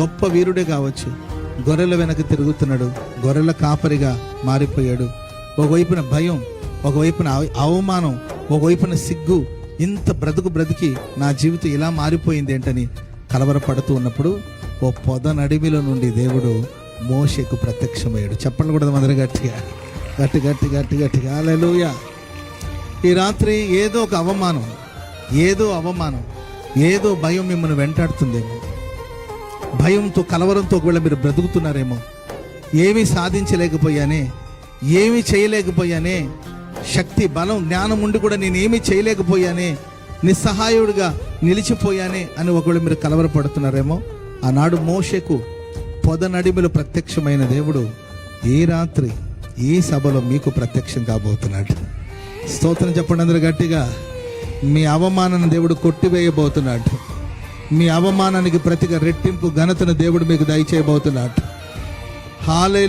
గొప్ప వీరుడే కావచ్చు. గొర్రెల వెనక తిరుగుతున్నాడు. గొర్రెల కాపరిగా మారిపోయాడు. ఒకవైపున భయం ఒకవైపున అవమానం ఒకవైపున సిగ్గు. ఇంత బ్రతుకు బ్రతికి నా జీవితం ఇలా మారిపోయింది ఏంటని కలవరపడుతూ ఉన్నప్పుడు ఓ పొద నడిమిలో నుండి దేవుడు మోషకు ప్రత్యక్షమయ్యాడు. చెప్పండి కూడా మందరి గట్టిగా. గట్టి గట్టి గట్టి గట్టిగా. హల్లెలూయా. ఈ రాత్రి ఏదో ఒక అవమానం ఏదో అవమానం ఏదో భయం మిమ్మల్ని వెంటాడుతుందేమో. భయంతో కలవరంతో ఒకవేళ మీరు బ్రతుకుతున్నారేమో ఏమీ సాధించలేకపోయానే ఏమీ చేయలేకపోయానే శక్తి బలం జ్ఞానం ఉండి కూడా నేను ఏమీ చేయలేకపోయానే నిస్సహాయుడిగా నిలిచిపోయానే అని ఒకవేళ మీరు కలవరపడుతున్నారేమో ఆనాడు మోషకు పొద నడిమిలో ప్రత్యక్షమైన దేవుడు ఈ రాత్రి ఈ సభలో మీకు ప్రత్యక్షం కాబోతున్నాడు. స్తోత్రం చెప్పండి అందరూ గట్టిగా. మీ అవమానాన్ని దేవుడు కొట్టివేయబోతున్నాడు. మీ అవమానానికి ప్రతిగా రెట్టింపు ఘనతను దేవుడు మీకు దయచేయబోతున్నాడు. హాలే